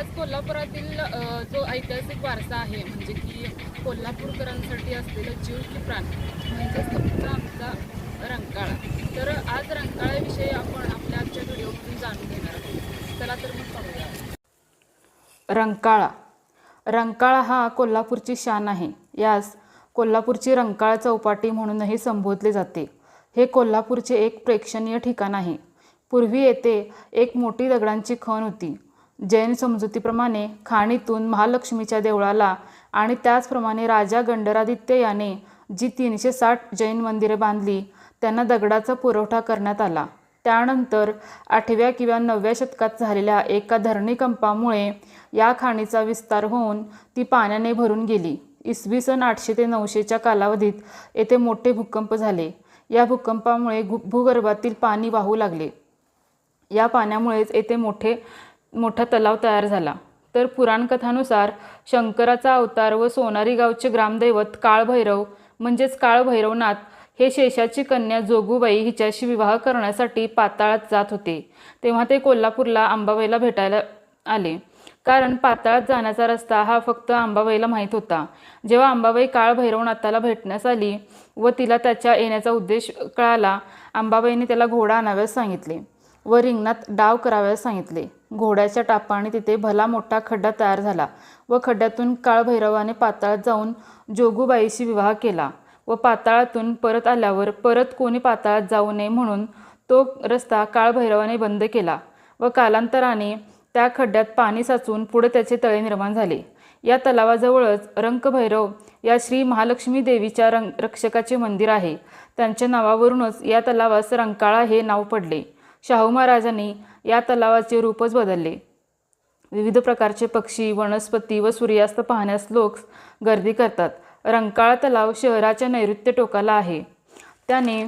आज कोल्हापुरातील जो ऐतिहासिक वारसा आहे म्हणजे की कोल्हापूरकरांसाठी असलेलं जीव की प्राण म्हणजेच तुमचा आमचा रंकाळा. तर आज रंकाळ्याविषयी आपण आपल्या आजच्या व्हिडिओमधून जाणून घेणार आहोत. चला तर मग पाहूया. रंकाळा. रंकाळा हा कोल्हापूरची शान आहे. यास कोल्हापूरची रंकाळा चौपाटी म्हणूनही संबोधले जाते. हे कोल्हापूरचे एक प्रेक्षणीय ठिकाण आहे. पूर्वी येथे एक मोठी दगडांची खण होती. जैन समजुतीप्रमाणे खाणीतून महालक्ष्मीच्या देवळाला आणि त्याचप्रमाणे राजा गंडरादित्य याने जी तीनशे साठ जैन मंदिरे बांधली त्यांना दगडाचा पुरवठा करण्यात आला. त्यानंतर आठव्या किंवा नवव्या शतकात झालेल्या एका धरणीकंपामुळे या खाणीचा विस्तार होऊन ती पाण्याने भरून गेली. इसवी सन आठशे ते नऊशेच्या कालावधीत येथे मोठे भूकंप झाले. या भूकंपामुळे भूगर्भातील पाणी वाहू लागले. या पाण्यामुळेच येथे मोठे मोठा तलाव तयार झाला. तर पुराणकथानुसार शंकराचा अवतार व सोनारी गावचे ग्रामदैवत काळभैरव म्हणजेच काळभैरवनाथ हे शेषाची कन्या जोगूबाई हिच्याशी विवाह करण्यासाठी पाताळात जात होते. तेव्हा ते कोल्हापूरला अंबाबाईला भेटायला आले. कारण पाताळात जाण्याचा रस्ता हा फक्त अंबाबाईला माहीत होता. जेव्हा अंबाबाई काळभैरवनाथाला भेटण्यास आली व तिला त्याच्या येण्याचा उद्देश कळाला अंबाबाईने त्याला घोडा आणाव्यास सांगितले. व रिंगणात डाव कराव्यास सांगितले. घोड्याच्या टापाने तिथे भला मोठा खड्डा तयार झाला व खड्ड्यातून काळभैरवाने पाताळात जाऊन जोगूबाईशी विवाह केला व पाताळातून परत आल्यावर परत कोणी पाताळात जाऊ नये म्हणून तो रस्ता काळभैरवाने बंद केला व कालांतराने त्या खड्ड्यात पाणी साचून पुढे त्याचे तळे निर्माण झाले. या तलावाजवळच रंकभैरव या श्री महालक्ष्मी देवीच्या रंग रक्षकाचे मंदिर आहे. त्यांच्या नावावरूनच या तलावास रंकाळा हे नाव पडले. शाहू महाराजांनी या तलावाचे रूपच बदलले. विविध प्रकारचे पक्षी वनस्पती व सूर्यास्त पाहण्यास लोक गर्दी करतात. रंकाळा तलाव शहराच्या नैऋत्य टोकाला आहे. त्याने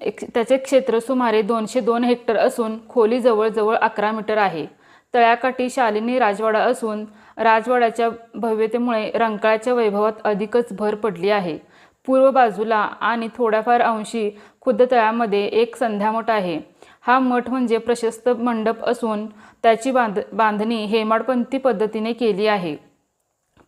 एक त्याचे क्षेत्र सुमारे दोनशे दोन हेक्टर असून खोली जवळजवळ अकरा मीटर आहे. तळ्याकाठी शालिनी राजवाडा असून राजवाड्याच्या भव्यतेमुळे रंकाळ्याच्या वैभवात अधिकच भर पडली आहे. पूर्व बाजूला आणि थोड्याफार अंशी खुद्द तळ्यामध्ये एक संध्यामठ आहे. हा मठ म्हणजे प्रशस्त मंडप असून त्याची बांध बांधणी हेमाडपंथी पद्धतीने केली आहे.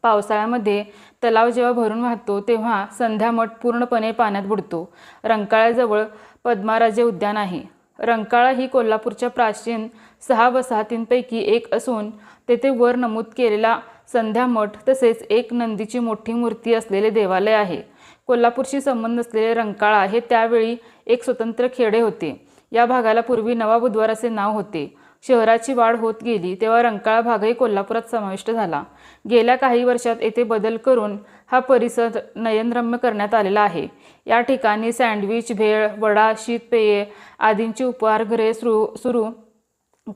पावसाळ्यामध्ये तलाव जेव्हा भरून वाहतो तेव्हा संध्यामठ पूर्णपणे पाण्यात बुडतो. रंकाळ्याजवळ पद्माराजे उद्यान आहे. रंकाळा ही कोल्हापूरच्या प्राचीन सहा वसाहतींपैकी एक असून तेथे वर नमूद केलेला संध्या मठ तसेच एक नंदीची मोठी मूर्ती असलेले देवालय आहे. कोल्हापूरशी संबंध असलेले रंकाळा हे त्यावेळी एक स्वतंत्र खेडे होते. या भागाला पूर्वी नवा बुधवार असे नाव होते. शहराची वाढ होत गेली तेव्हा रंकाळा भागही कोल्हापुरात समाविष्ट झाला. गेल्या काही वर्षात येथे बदल करून हा परिसर नयनरम्य करण्यात आलेला आहे. या ठिकाणी सँडविच भेळ वडा शीतपेये आदींची उपहारगृहे सुरू सुरू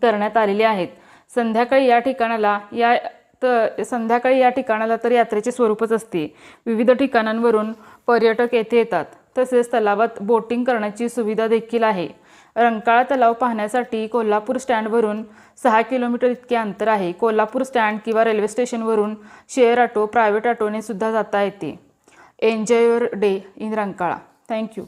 करण्यात आलेली आहेत. संध्याकाळी या ठिकाणाला या तर संध्याकाळी या ठिकाणाला तर यात्रेचे स्वरूपच असते. विविध ठिकाणांवरून पर्यटक येथे येतात. तसेच तलावात बोटिंग करण्याची सुविधा देखील आहे. रंकाळा तलाव पाहण्यासाठी कोल्हापूर स्टँडवरून सहा किलोमीटर इतके अंतर आहे. कोल्हापूर स्टँड किंवा रेल्वे स्टेशनवरून शेअर ऑटो प्रायव्हेट ऑटोने सुद्धा जाता येते. Enjoy your day in Rankala. Thank you.